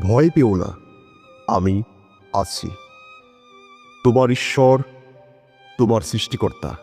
ভয় পেও না। আমি আছি। তোমার ঈশ্বর, তোমার সৃষ্টিকর্তা।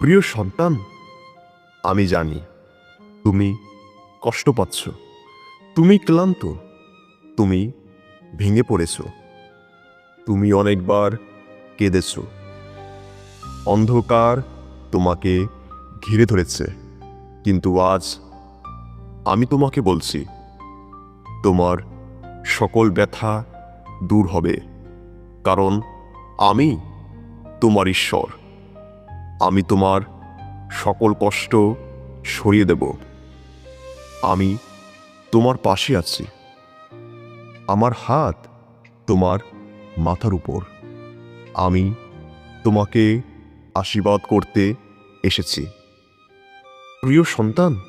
প্রিয় সন্তান, আমি জানি তুমি কষ্ট পাচ্ছ। তুমি ক্লান্ত, তুমি ভেঙে পড়েছ। তুমি অনেকবার কেঁদেছ। অন্ধকার তোমাকে ঘিরে ধরেছে। কিন্তু আজ আমি তোমাকে বলছি তোমার সকল ব্যথা দূর হবে, কারণ আমি তোমার ঈশ্বর। আমি তোমার সকল কষ্ট সরিয়ে দেব। আমি তোমার পাশে আছি। আমার হাত তোমার মাথার উপর। আমি তোমাকে আশীর্বাদ করতে এসেছি। প্রিয় সন্তান,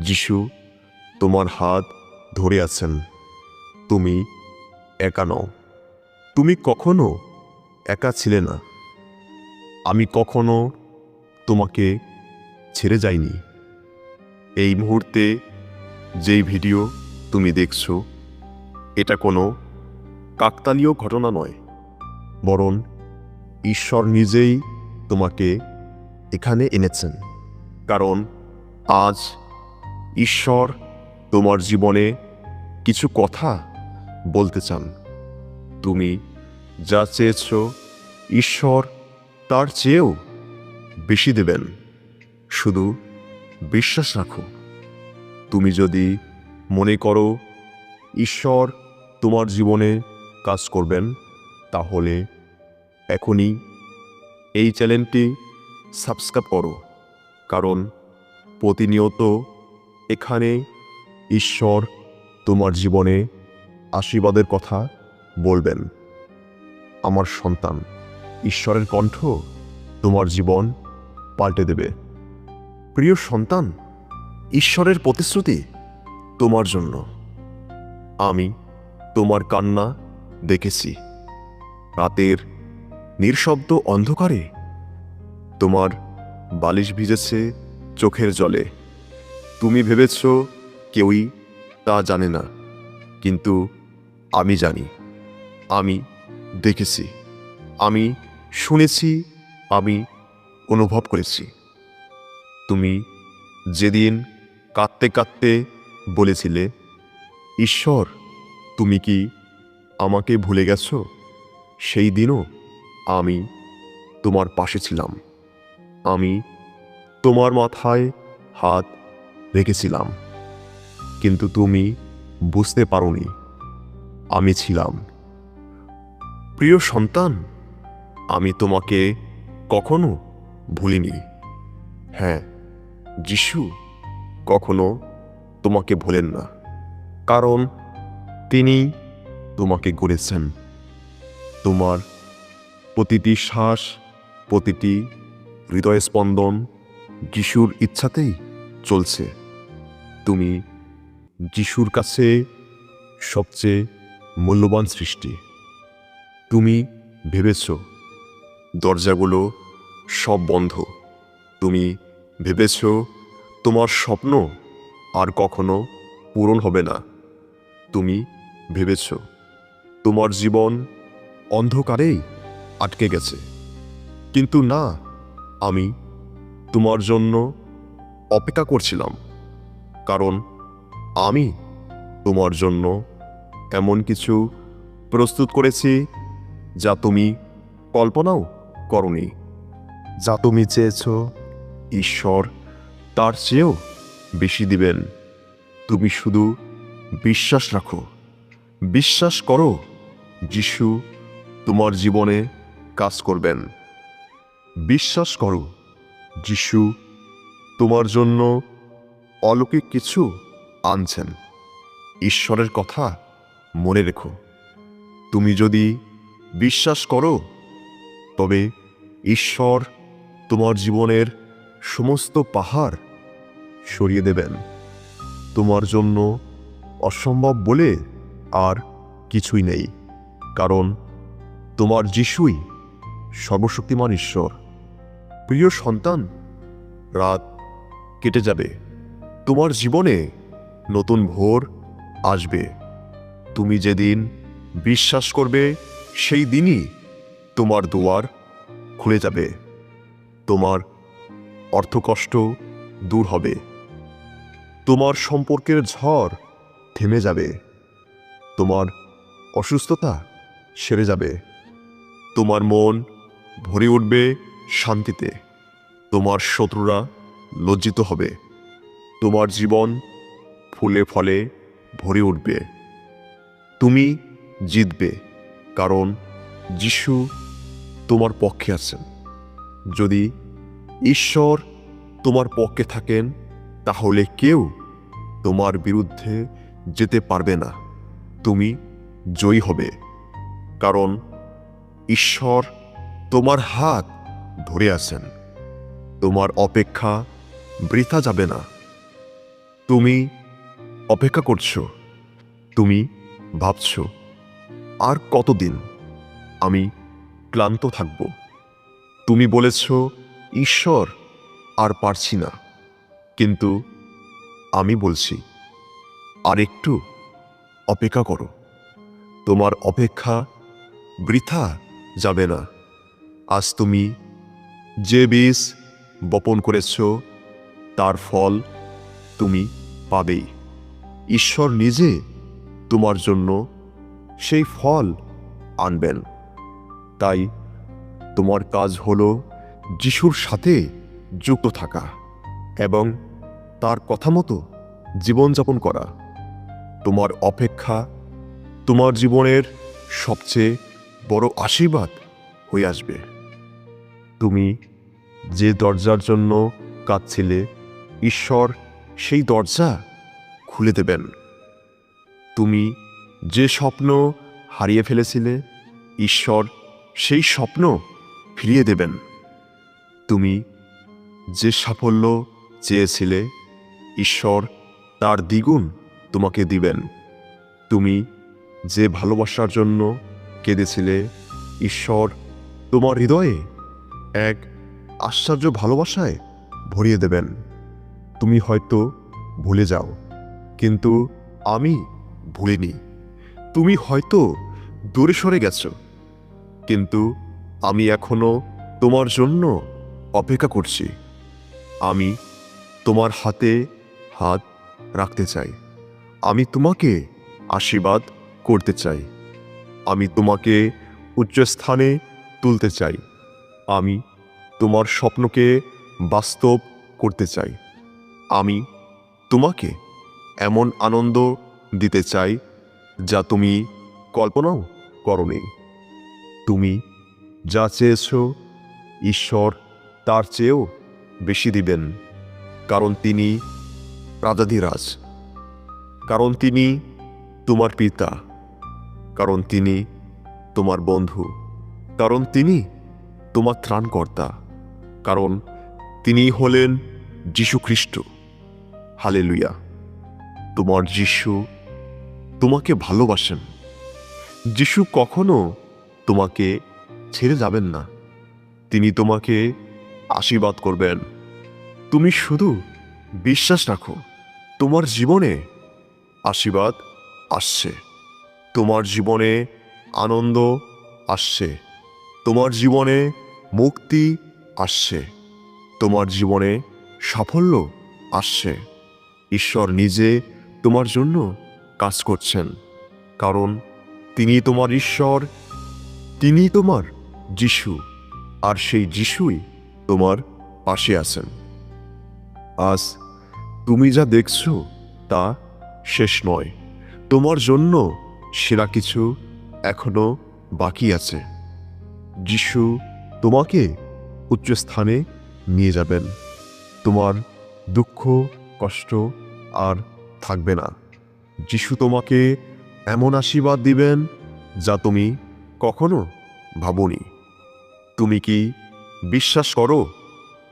যিশু, তোমার হাত ধরে আছেন। তুমি একা নও। তুমি কখনো একা ছিলে না। আমি কখনো তোমাকে ছেড়ে যাইনি। এই মুহূর্তে যেই ভিডিও তুমি দেখছ, এটা কোনো কাকতালীয় ঘটনা নয়। বরং ঈশ্বর নিজেই তোমাকে এখানে এনেছেন। কারণ আজ ঈশ্বর তোমার জীবনে কিছু কথা বলতে চান। তুমি যা চেয়েছ ঈশ্বর তার চেয়েও বেশি দেবেন। শুধু বিশ্বাস রাখো। তুমি যদি মনে করো ঈশ্বর তোমার জীবনে কাজ করবেন, তাহলে এখনই এই চ্যানেলটি সাবস্ক্রাইব করো। কারণ প্রতিনিয়ত এখানে ঈশ্বর তোমার জীবনে আশীর্বাদের কথা বলবেন। আমার সন্তান, ঈশ্বরের কণ্ঠ তোমার জীবন পাল্টে দেবে। প্রিয় সন্তান, ঈশ্বরের প্রতিশ্রুতি তোমার জন্য। আমি তোমার কান্না দেখেছি। রাতের নিঃশব্দ অন্ধকারে তোমার বালিশ ভিজেছে চোখের জলে। তুমি ভেবেছ কেউই তা জানে না, কিন্তু আমি জানি। আমি দেখেছি। আমি শুনেছি, আমি অনুভব করেছি। তুমি যেদিন কাঁদতে কাঁদতে বলেছিলে, ঈশ্বর, তুমি কি আমাকে ভুলে গেছো? সেই দিনও আমি তোমার পাশে ছিলাম। আমি তোমার মাথায় হাত রেখেছিলাম। কিন্তু তুমি বুঝতে পারোনি, আমি ছিলাম। প্রিয় সন্তান, আমি তোমাকে কখনো ভুলিনি। হ্যাঁ যিশু কখনো তোমাকে ভোলেন না, কারণ তিনি তোমাকে গড়েছেন। তোমার প্রতিটি শ্বাস, প্রতিটি হৃদয় স্পন্দন যিশুর ইচ্ছাতেই চলছে। তুমি যিশুর কাছে সবচেয়ে মূল্যবান সৃষ্টি। তুমি ভেবেছ, দরজাগুলো সব বন্ধ। তুমি ভেবেছ, তোমার স্বপ্ন আর কখনো পূরণ হবে না। তুমি ভেবেছ, তোমার জীবন অন্ধকারেই আটকে গেছে। কিন্তু না, আমি তোমার জন্য অপেক্ষা করছিলাম। কারণ আমি তোমার জন্য এমন কিছু প্রস্তুত করেছি যা তুমি কল্পনাও করনি। যা তুমি চেয়েছ, ঈশ্বর তার চেয়েও বেশি দিবেন। তুমি শুধু বিশ্বাস রাখো। বিশ্বাস করো, যিশু তোমার জীবনে কাজ করবেন। বিশ্বাস করো, যিশু তোমার জন্য অলৌকিক কিছু আনছেন। ঈশ্বরের কথা মনে রেখো। তুমি যদি বিশ্বাস করো, তবে ঈশ্বর তোমার জীবনের সমস্ত পাহাড় সরিয়ে দেবেন। তোমার জন্য অসম্ভব বলে আর কিছুই নেই, কারণ তোমার যিশুই সর্বশক্তিমান ঈশ্বর। প্রিয় সন্তান, রাত কেটে যাবে। তোমার জীবনে নতুন ভোর আসবে। তুমি যেদিন বিশ্বাস করবে, সেই দিনই তোমার দুয়ার খুলে যাবে। তোমার অর্থকষ্ট দূর হবে। তোমার সম্পর্কের ঝড় থেমে যাবে। তোমার অসুস্থতা সেরে যাবে। তোমার মন ভরে উঠবে শান্তিতে। তোমার শত্রুরা লজ্জিত হবে। তোমার জীবন ফুলে ফলে ভরে উঠবে। তুমি জিতবে, কারণ যিশু তোমার পক্ষে আছেন। যদি ঈশ্বর তোমার পক্ষে থাকেন, তাহলে কেউ তোমার বিরুদ্ধে যেতে পারবে না। তুমি জয়ী হবে, কারণ ঈশ্বর তোমার হাত ধরে আছেন। তোমার অপেক্ষা বৃথা যাবে না। তুমি অপেক্ষা করছ। তুমি ভাবছ, আর কতদিন আমি ক্লান্ত থাকব? তুমি বলেছ, ঈশ্বর, আর পারছি না। কিন্তু আমি বলছি, আর একটু অপেক্ষা করো। তোমার অপেক্ষা বৃথা যাবে না। আজ তুমি যে বীজ বপন করেছ, তার ফল তুমি পাবেই। ঈশ্বর নিজে তোমার জন্য সেই ফল আনবেন। তাই তোমার কাজ হলো যিশুর সাথে যুক্ত থাকা এবং তার কথা মতো জীবনযাপন করা। তোমার অপেক্ষা তোমার জীবনের সবচেয়ে বড় আশীর্বাদ হয়ে আসবে। তুমি যে দরজার জন্য কাঁদছিলে, ঈশ্বর সেই দরজা খুলে দেবেন। তুমি যে স্বপ্ন হারিয়ে ফেলেছিলে, ঈশ্বর সেই স্বপ্ন ফিরিয়ে দেবেন। তুমি যে সাফল্য চেয়েছিলে, ঈশ্বর তার দ্বিগুণ তোমাকে দিবেন। তুমি যে ভালোবাসার জন্য কেঁদেছিলে, ঈশ্বর তোমার হৃদয়ে এক আশ্চর্য ভালোবাসায় ভরিয়ে দেবেন। তুমি হয়তো ভুলে যাও। কিন্তু আমি ভুলিনি। তুমি হয়তো দূরে সরে গেছ। কিন্তু আমি এখনও তোমার জন্য অপেক্ষা করছি। আমি তোমার হাতে হাত রাখতে চাই। আমি তোমাকে আশীর্বাদ করতে চাই। আমি তোমাকে উচ্চস্থানে তুলতে চাই। আমি তোমার স্বপ্নকে বাস্তব করতে চাই। আমি তোমাকে এমন আনন্দ দিতে চাই যা তুমি কল্পনাও করনি। তুমি যা চেয়েছ ঈশ্বর তার চেয়েও বেশি দিবেন, কারণ তিনি রাজাধিরাজ, কারণ তিনি তোমার পিতা, কারণ তিনি তোমার বন্ধু, কারণ তিনি তোমার ত্রাণকর্তা, কারণ তিনি হলেন যীশু খ্রিস্ট হালেলুয়া। তোমার যিশু তোমাকে ভালোবাসেন। যিশু কখনো তোমাকে ছেড়ে যাবেন না। তিনি তোমাকে আশীর্বাদ করবেন। তুমি শুধু বিশ্বাস রাখো, তোমার জীবনে আশীর্বাদ আসছে। তোমার জীবনে আনন্দ আসছে। তোমার জীবনে মুক্তি আসছে। তোমার জীবনে সাফল্য আসছে। ঈশ্বর নিজে তোমার জন্য কাজ করছেন, কারণ তিনি তোমার ঈশ্বর, তিনি তোমার যিশু, আর সেই যিশুই তোমার পাশে আছেন। আজ তুমি যা দেখছ তা শেষ নয়, তোমার জন্য সেরা কিছু এখনও বাকি আছে। যিশু তোমাকে উচ্চস্থানে নিয়ে যাবেন, তোমার দুঃখ, কষ্ট আর থাকবে না। যিশু তোমাকে এমন আশীর্বাদ দিবেন যা তুমি কখনো ভাবনি। তুমি কি বিশ্বাস করো?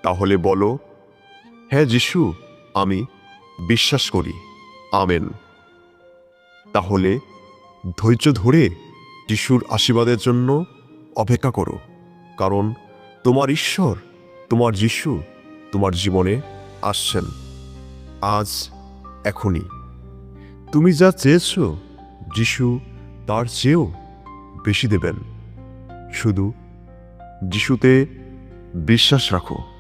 তাহলে বলো হ্যাঁ যিশু, আমি বিশ্বাস করি। আমেন। তাহলে ধৈর্য ধরে যিশুর আশীর্বাদের জন্য অপেক্ষা করো, কারণ তোমার ঈশ্বর, তোমার যিশু, তোমার জীবনে আসছেন। আজ এখনই। তুমি যা চেয়েছ যিশু তার চেয়েও বেশি দেবেন। শুধু যিশুতে বিশ্বাস রাখো।